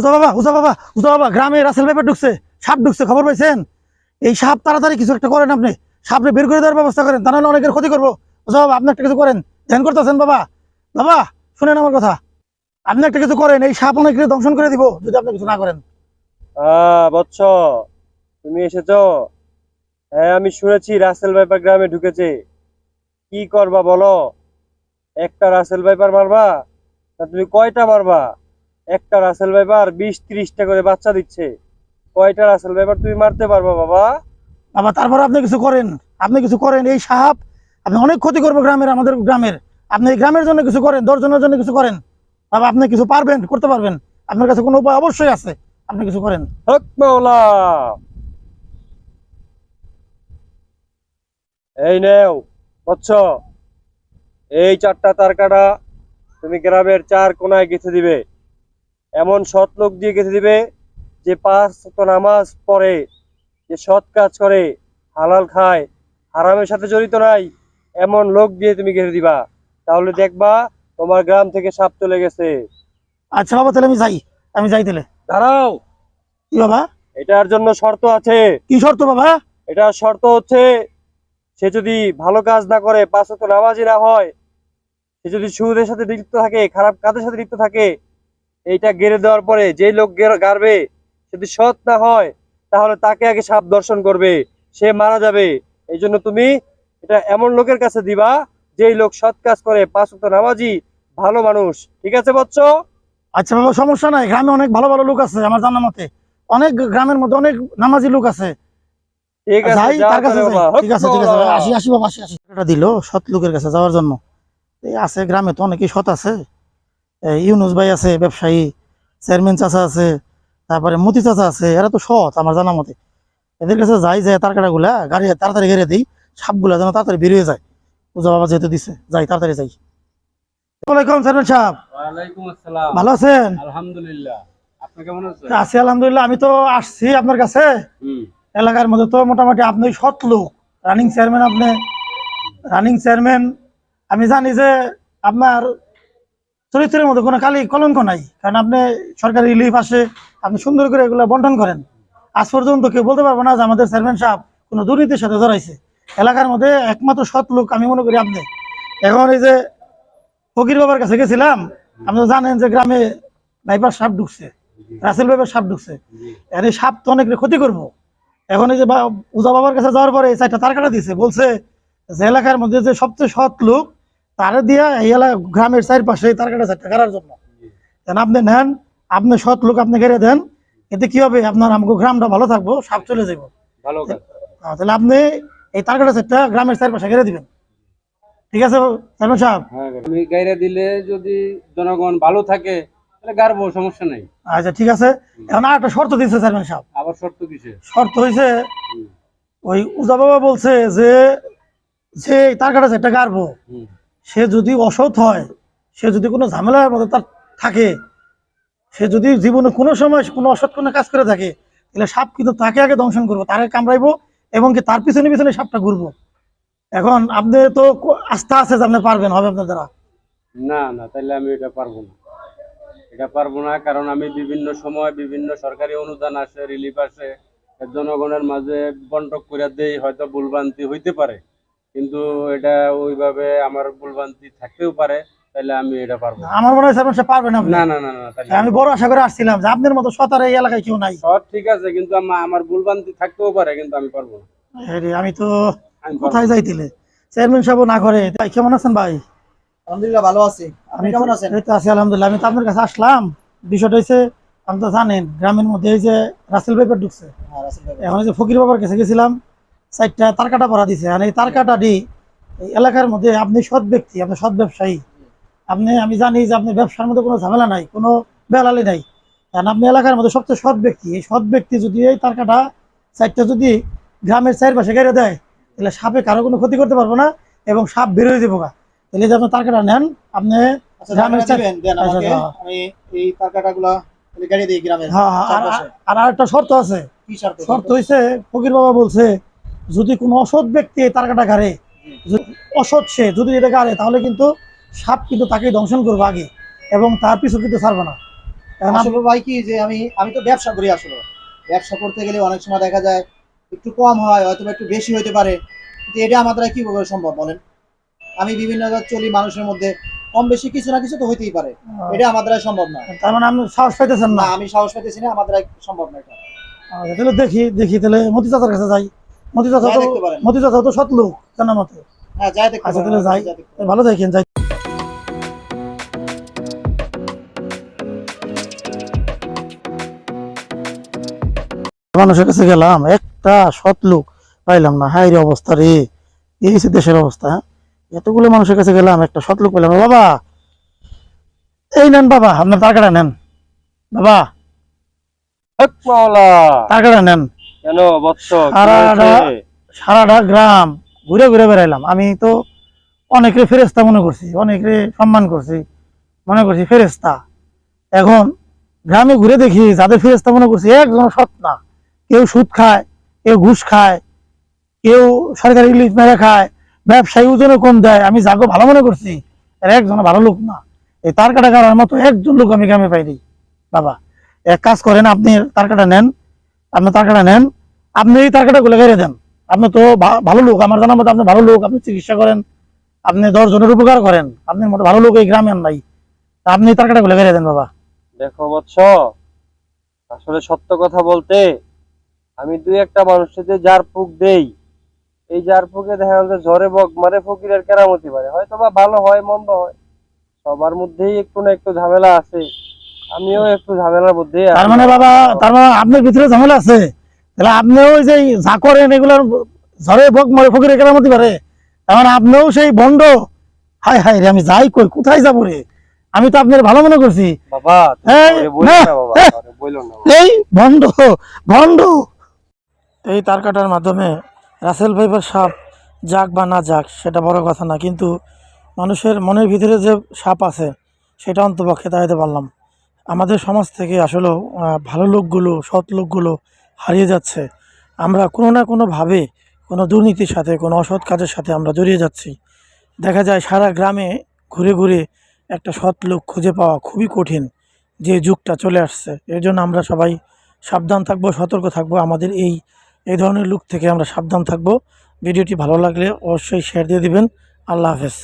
উজা বাবা উজা বাবা উজা বাবা, গ্রামে রাসেল পেপার ঢুকছে, সাপ ঢুকছে, খবর পাইছেন? এই সাপ তাড়াতাড়ি কিছু একটা করেন আপনি, সাপরে বের করে দেওয়ার ব্যবস্থা করেন, তা নাহলে অনেকের ক্ষতি করব। উজা বাবা, আপনি একটা কিছু করেন, ধ্যান করতেছেন বাবা। বাবা, শুনেন আমার কথা, আপনি একটা কিছু করেন, এই সাপ অনেকের দংশন করে দিব, যদি আপনি কিছু না করেন। তুমি এসেছ? হ্যাঁ আমি শুনেছি রাসেল ভাইপার গ্রামে ঢুকেছে। কি করবা বলো? একটা রাসেল ভাইপার মারবা? না তুমি কয়টা মারবা? একটা রাসেল ভাইপার বিশ ত্রিশটা করে বাচ্চা দিচ্ছে। কয়টা রাসেল ভাইপার তুমি মারতে পারবা বাবা? বাবা তারপর আপনি কিছু করেন। আপনি কিছু করেন। এই সাহাব আপনি অনেক ক্ষতি করব গ্রামের আমাদের গ্রামের। আপনি এই গ্রামের জন্য কিছু করেন দশজনের জন্য কিছু করেন। বাবা আপনি কিছু পারবেন করতে পারবেন। আপনার কাছে কোনো উপায় অবশ্যই আছে। আপনি কিছু করেন। হক মাওলা। এই নেও বৎস। এই চারটা তারকাটা তুমি গ্রামের চার কোনায় গেঁথে দিবে। এমন সৎ লোক দিয়ে গেঁথে দিবে যে পাঁচ নামাজ পড়ে যে সৎ কাজ করে হালাল খায় হারামের সাথে জড়িত নাই এমন লোক দিয়ে তুমি গেঁথে দিবা। তাহলে দেখবা তোমার গ্রাম থেকে সাপ চলে গেছে। আচ্ছা বাবা তাহলে আমি যাই। আমি যাই তাহলে। দাঁড়াও। কি বাবা? এটার জন্য শর্ত আছে। কি শর্ত বাবা? এটা শর্ত হচ্ছে সে যদি ভালো কাজ না করে পাঁচ ওয়াক্ত নামাজি না হয় সে যদি সুদের সাথে লিপ্ত থাকে খারাপ কাজের সাথে লিপ্ত থাকে এইটা গেড়ে দেওয়ার পরে যেই লোক গাড়বে যদি সৎ না হয় তাহলে তাকে আগে সাপ দর্শন করবে সে মারা যাবে। এই জন্য তুমি এটা এমন লোকের কাছে দিবা যেই লোক সৎ কাজ করে পাঁচ নামাজি ভালো মানুষ। ঠিক আছে বচ্চ আচ্ছা বাবা সমস্যা নাই। গ্রামে অনেক ভালো ভালো লোক আছে আমার জানা মতে। অনেক গ্রামের মধ্যে অনেক নামাজি লোক আছে। ঠিক আছে তার কাছে তাহলে যাই। বাবা। ঠিক আছে ঠিক আছে আসি আসি বাবা আসি আসি। এটা দিল সৎ লোকের কাছে যাওয়ার জন্য। এই আছে গ্রামে তো অনেকেই সৎ আছে। ইউনুস ভাই আছে ব্যবসায়ী চেয়ারম্যান চাচা আছে তারপরে মতি চাচা আছে এরা তো সৎ আমার জানা মতে। এদের কাছে যাই যায় তার কাটাগুলা গাড়ি তাড়াতাড়ি ঘেরে দিই সাপগুলা যেন তাড়াতাড়ি বেরিয়ে যায়। পূজা বাবা যেহেতু দিছে যাই তাড়াতাড়ি যাই। ওয়ালাইকুম চেয়ারম্যান সাহেব। ভালো আছেন? আলহামদুলিল্লাহ। আছি আলহামদুলিল্লাহ আমি তো আসছি আপনার কাছে। এলাকার মধ্যে তো মোটামুটি আপনি সৎ লোক। রানিং চেয়ারম্যান আপনি রানিং চেয়ারম্যান। আমি জানি যে আপনার চরিত্রের মধ্যে কোনো খালি কলঙ্ক নাই। কারণ আপনি সরকারি রিলিফ আসে, আপনি সুন্দর করে এগুলো বন্টন করেন। আজ পর্যন্ত কেউ বলতে পারব না যে আমাদের চেয়ারম্যান সাহেব কোনো দুর্নীতির সাথে জড়াইছে। এলাকার মধ্যে একমাত্র সৎ লোক আমি মনে করি আপনি। এখন এই যে ফকির বাবার কাছে গেছিলাম, আপনি জানেন যে গ্রামে ভাইপার সাপ ঢুকছে, রাসেল ভাইপার সাপ ঢুকছে। আর এই সাপ তো অনেক ক্ষতি করব। এখন এই যে উজা বাবার কাছে যাওয়ার পরে এই চারটা তার কাটা দিছে বলছে যে এলাকার মধ্যে যে সবচেয়ে সৎ লোক তারে দিয়া এই গ্রামের চারপাশে তার কাটা চারটা কাটার জন্য। আপনি নেন আপনি সৎ লোক আপনি ঘেরে দেন এতে কি হবে? আপনার আমাকে গ্রামটা ভালো থাকব সাপ চলে যাব তাহলে আপনি এই তার কাটা চারটা গ্রামের চারপাশে ঘেরে দিবেন। ঠিক আছে সাহেব? হ্যাঁ আমি গাইরা দিলে যদি জনগণ ভালো থাকে তাহলে সমস্যা নাই। আচ্ছা ঠিক আছে। এখন আর একটা শর্ত দিচ্ছে চেয়ারম্যান সাহেব। আবার শর্ত হয়েছে ওই উজা বাবা বলছে যে যে তার কাটা চারটা। সে যদি অসৎ হয়, সে যদি কোনো ঝামেলার মধ্যে তার থাকে, সে যদি জীবনে কোনো সময় কোনো অসৎ কোনো কাজ করে থাকে, তাহলে সাপ কিন্তু তাকে আগে দংশন করব তাকে কামড়াইবো এবং কি তার পিছনে পিছনে সাপটা ঘুরবো। এখন আপনি তো আস্থা আছে যে আপনি পারবেন, হবে আপনার দ্বারা? না না তাহলে আমি এটা পারব না। এটা পারব না, কারণ আমি বিভিন্ন সময় বিভিন্ন সরকারি অনুদান আসে রিলিফ আসে, জনগণের মাঝে বন্টক করে দেই, হয়তো ভুলভ্রান্তি হইতে পারে। কিন্তু এটা ওইভাবে আমার ভুলভ্রান্তি থাকতেও পারে তাহলে আমি এটা পারব আমার মনে হয় পারবেন আপনি। না না না না আমি বড় আশা করে আসছিলাম যে আপনার মতো সতার এই এলাকায় কেউ নাই। সব ঠিক আছে কিন্তু আমা- আমার ভুলভ্রান্তি থাকতেও পারে কিন্তু আমি পারব না। আরে, আমি তো কোথায় যাইতিলে? চেয়ারম্যান সাহেব না করে তাই কেমন আছেন ভাই? আলহামদুলিল্লাহ ভালো আছি। আপনি কেমন আছেন? এই তো আছি আলহামদুলিল্লাহ। আমি তো আপনার কাছে আসলাম। বিষয়টা হচ্ছে আপনি তো জানেন গ্রামের মধ্যে এই যে রাসেল পেপার ঢুকছে। হ্যাঁ রাসেল ভাই এখন এই যে ফকির বাবার কাছে গেছিলাম চারটা তার কাটা পড়া দিছে। আর এই তার কাটা দি এই এলাকার মধ্যে আপনি সৎ ব্যক্তি আপনি সৎ ব্যবসায়ী। আপনি আমি জানি যে আপনি ব্যবসার মধ্যে কোনো ঝামেলা নাই কোনো বেলালি নাই। কারণ আপনি এলাকার মধ্যে সবচেয়ে সৎ ব্যক্তি। এই সৎ ব্যক্তি যদি এই তার কাটা চারটা যদি গ্রামের চারপাশে গেড়ে দেয় তাহলে সাপে কারও কোনো ক্ষতি করতে পারব না এবং সাপ বেরোয় দেবো গা। তাহলে যে আপনি তার কাটা নেন আপনি আচ্ছা আচ্ছা, আচ্ছা। হ্যাঁ হ্যাঁ, আর- আরেকটা শর্ত আছে। শর্ত? শর্ত হয়েছে ফকির বাবা বলছে যদি কোনো অসৎ ব্যক্তি এই তারকাটা যদি অসৎ সে যদি এটা গাড়ে তাহলে কিন্তু সাপ কিন্তু তাকে দংশন করবে আগে এবং তার পিছু কিন্তু ছাড়বে না। আসলে ভাই কি যে আমি আমি তো ব্যবসা করি আসলে। ব্যবসা করতে গেলে অনেক সময় দেখা যায় একটু কম হয় হয়তো একটু বেশি হইতে পারে। কিন্তু এটা আমার দ্বারা কীভাবে সম্ভব বলেন? আমি বিভিন্ন জায়গায় চলি মানুষের মধ্যে কম বেশি কিছু না কিছু তো হইতেই পারে। এটা আমার দ্বারা সম্ভব না। তার মানে আপনি সাহস পাইতেছেন না? না আমি সাহস পেতেছি না আমার দ্বারা সম্ভব না এটা। আচ্ছা, তাহলে দেখি দেখি তাহলে মতি চাচার কাছে যাই। মতি চাচা তো মতি চাচা তো সৎ লোক জানা মতে। হ্যাঁ যাই দেখতে আচ্ছা, তাহলে যাই। ভালো দেখেন যাই। মানুষের কাছে গেলাম একটা সৎ লোক পাইলাম না। হাই রে অবস্থা রে। এই হচ্ছে দেশের অবস্থা হ্যাঁ? এতগুলো মানুষের কাছে গেলাম একটা সৎ লোক পাইলাম বাবা! এই নেন বাবা আপনার টাকাটা নেন। বাবা! টাকাটা নেন। কেন বৎস সারাটা- সারাটা গ্রাম ঘুরে ঘুরে বেড়াইলাম। আমি তো অনেকে ফেরেস্তা মনে করছি অনেকে সম্মান করছি মনে করছি ফেরেস্তা এখন গ্রামে ঘুরে দেখি যাদের ফেরেস্তা মনে করছি একজন সৎ না। কেউ সুদ খায় কেউ ঘুষ খায় কেউ সরকারি ইলিশ মেরে খায় ব্যবসায়ী ওজনে কম দেয়। আমি যাকে ভালো মনে করছি এর একজন ভালো লোক না। এই তার কাটা করার মতো একজন লোক আমি গ্রামে পাইনি। বাবা এক কাজ করেন আপনি তার কাটা নেন। আপনি তার কাটা নেন, আপনি এই তার কাটা গুলো গেড়ে দেন। আপনি তো ভালো লোক, আমার জানার মতো আপনি ভালো লোক, আপনি চিকিৎসা করেন, আপনি দশ জনের উপকার করেন, আপনার মতো ভালো লোক এই গ্রামে নাই। আপনি তার কাটা গুলো গেড়ে দেন, বাবা। দেখো, বৎস, আসলে সত্য কথা বলতে আমি দুই একটা মানুষের যে জার ফুক দেই, এই জার ফুকে দেখা গেল যে ঝড়ে বক মারে ফকিরের কেরামতি পারে হয়তো বা ভালো হয়, মন্দ হয়, সবার মধ্যেই একটু না একটু ঝামেলা আছে। আমিও একটু ঝামেলার মধ্যেই তার মানে বাবা তার মানে আপনার ভিতরে ঝামেলা আছে? তাহলে আপনিও ওই যে যা করেন এগুলোর ঝড়ে বক মরে ফকিরে কেরামতি পারে। তার মানে আপনিও সেই বন্ড হাই হাই রে আমি যাই কই কোথায় যাব রে? আমি তো আপনার ভালো মনে করছি। বাবা এই, ভণ্ড ভণ্ড এই তার কাটার মাধ্যমে রাসেল ভাইবার সাপ যাক বা না যাক সেটা বড় কথা না কিন্তু মানুষের মনের ভিতরে যে সাপ আছে সেটা অন্তপক্ষে দাঁড়াতে পারলাম। আমাদের সমাজ থেকে আসলেও ভালো লোকগুলো, সৎ লোকগুলো হারিয়ে যাচ্ছে। আমরা কোনো না কোনোভাবে কোনো দুর্নীতির সাথে, কোনো অসৎ কাজের সাথে আমরা জড়িয়ে যাচ্ছি। দেখা যায় সারা গ্রামে ঘুরে ঘুরে একটা সৎ লোক খুঁজে পাওয়া খুবই কঠিন যে যুগটা চলে আসছে। এর জন্য আমরা সবাই সাবধান থাকব, সতর্ক থাকব। আমাদের এই এই ধরনের লুক থেকে আমরা সাবধান থাকব। ভিডিওটি ভালো লাগলে অবশ্যই শেয়ার দিয়ে দিবেন। আল্লাহ হাফেজ।